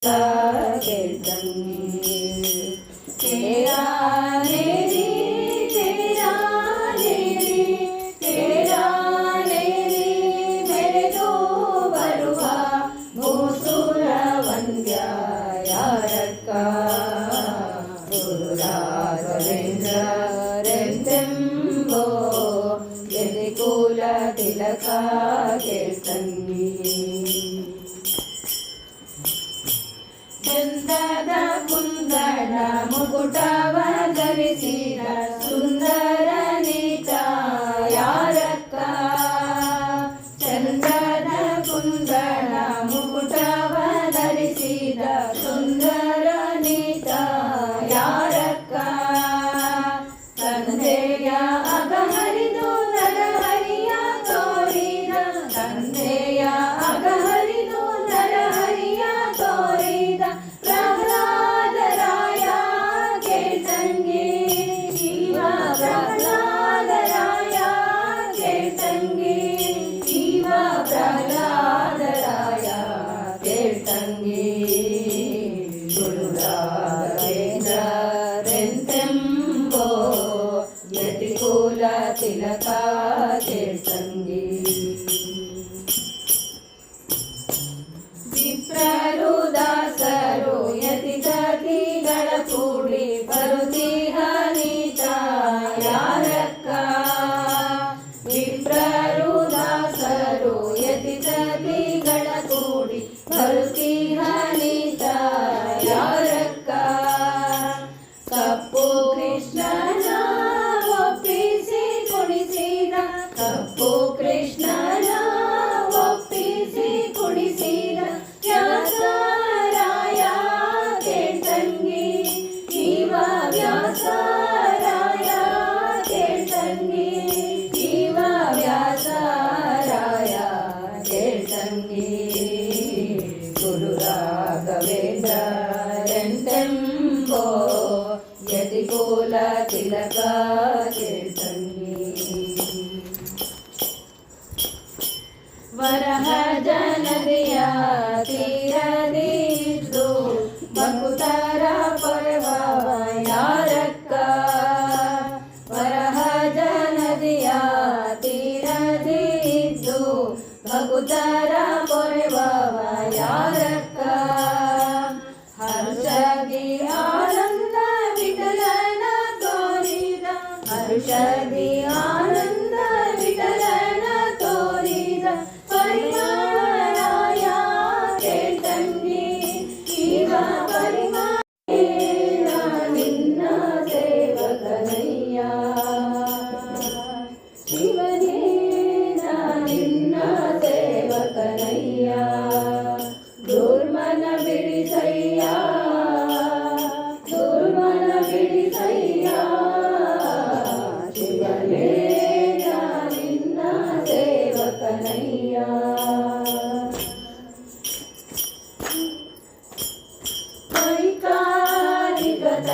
Sa kirtan kirtan ಚಂದದ ಕುಂದನ ಮುಕುಟವ ಧರಿಸಿದ ಸುಂದರ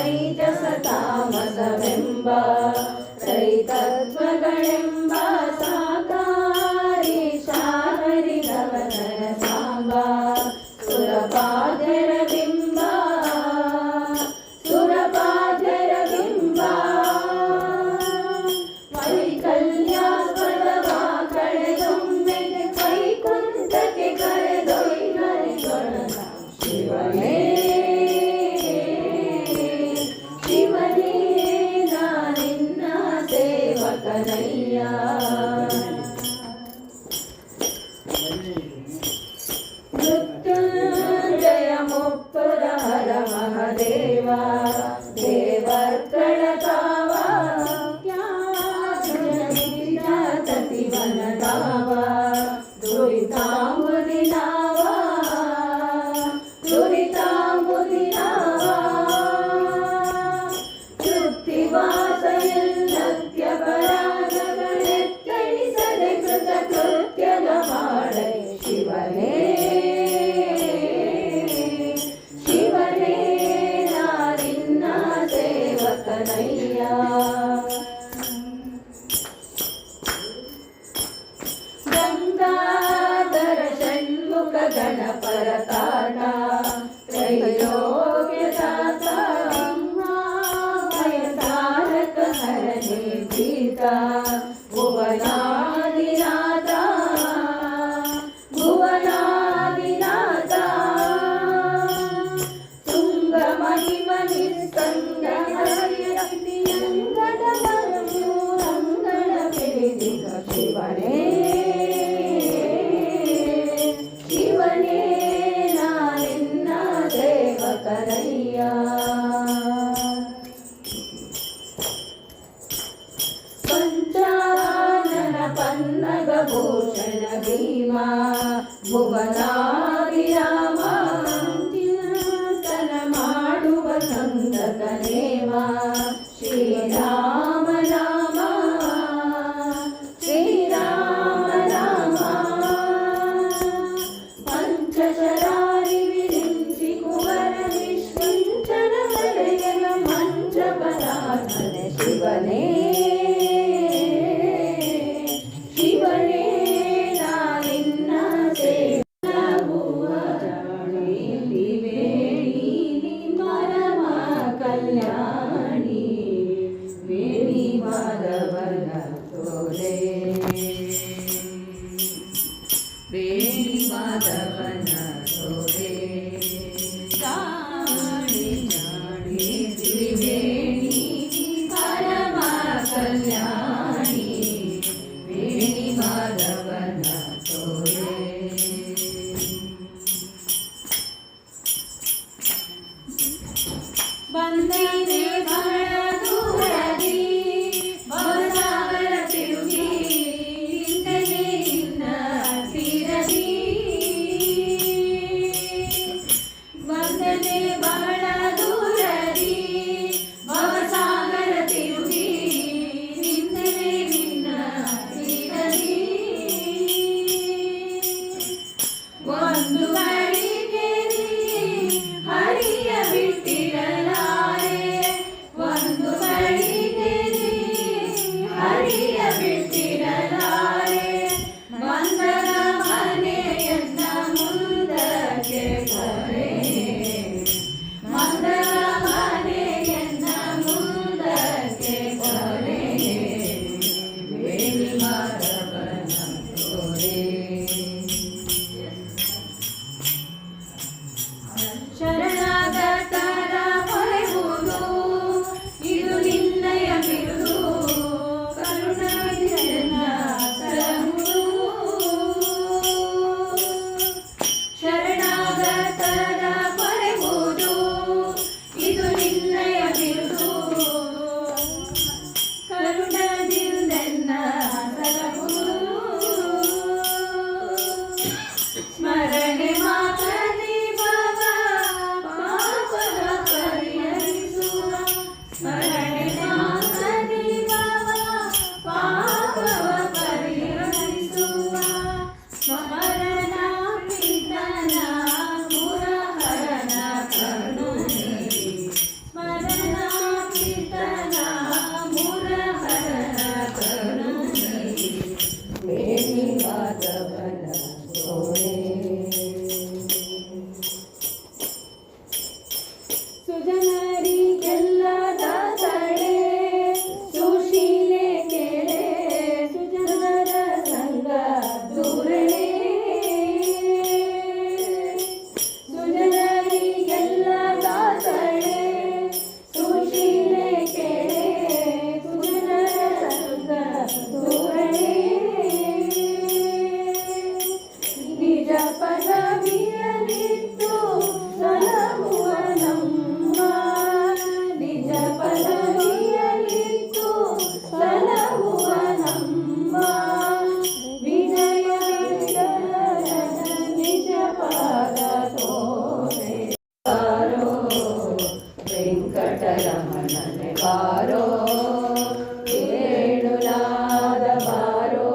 ರೈತಸ ತಾಮಸವೆಂಬ ರೈತತ್ವಗಳೆಂಬ ಸಾಕಾರಿ ಶಾವರಿ ಗಮನ ಸಾಂಬ ಸುರಪಾದರ ಬಿಂಬ ಸುರಪಾದರ ಬಿಂಬ ವೈಕಲ್ಯಾಸ್ಪದವ ಕಳೆದೊಮ್ಮೆಗೆ ಕೈಕುಂತಕ್ಕೆ ಕರೆದೊಯ್ದರೆ ಶಿವನೇ Lord. ಜಟಲ ಬಾರೋ ಏಳುಲಾದ ಬಾರೋ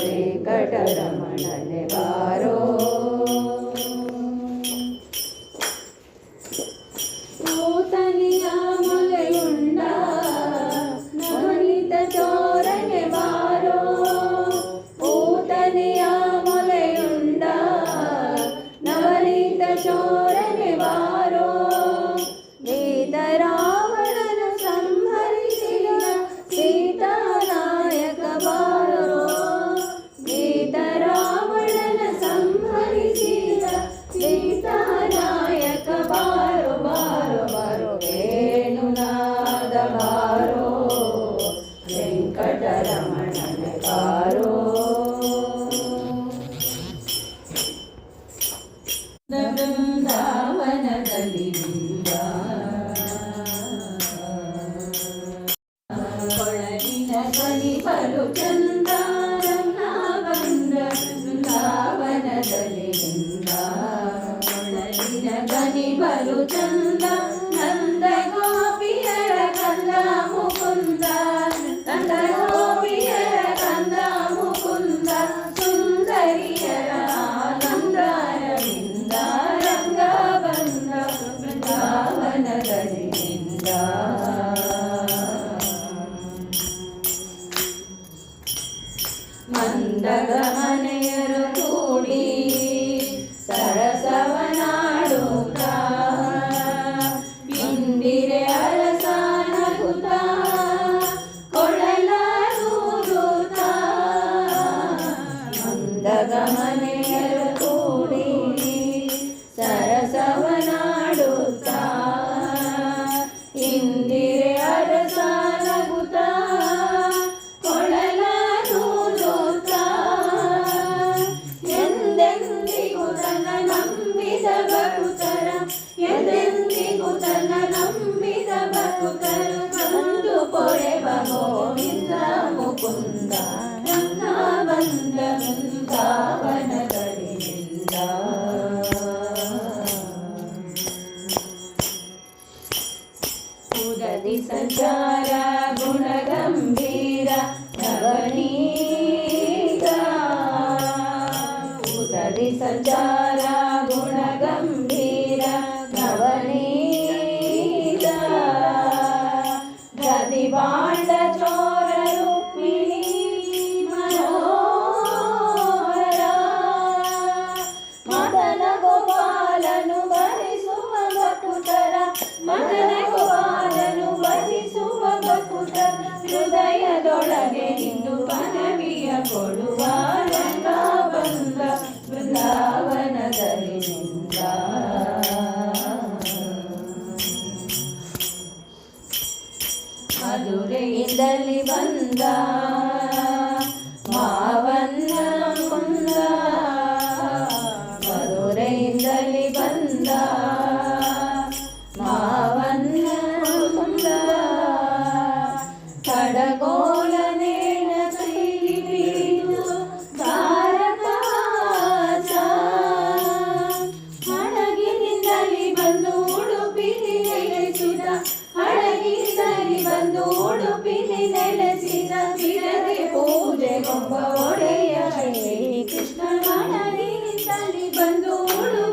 ವೆಂಕಟರ ಬಾರೋ ನೂತನಿಯ ಮಲೆಯುಂಡ ನವನಿತ ಚೋರನೆ ಬಾರೋ ನೂತನಿಯ ಮಲೆಯುಂಡ, ನವನಿತ ಚೋರ ബൃന്ദാവനദലി సంచార గుణగంభీర నవనీత. ఉదరి సంచార గుణగంభీర నవనీత. ప్రతిభాండ చోర రుక్మిణి మనోహర. మదన గోపాలను భరిసుమ మదన గోపాల ोडु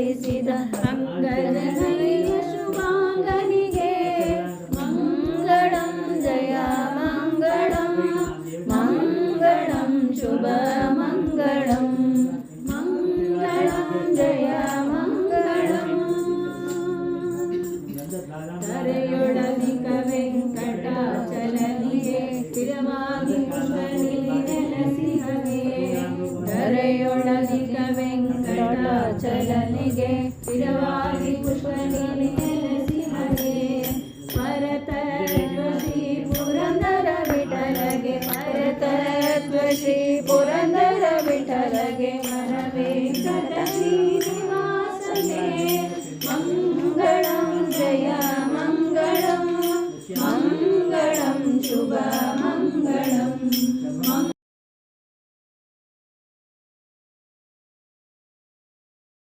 ತಿಳಿಸಿದ ಹಂಗ ಿಗೆ ಇರವಾ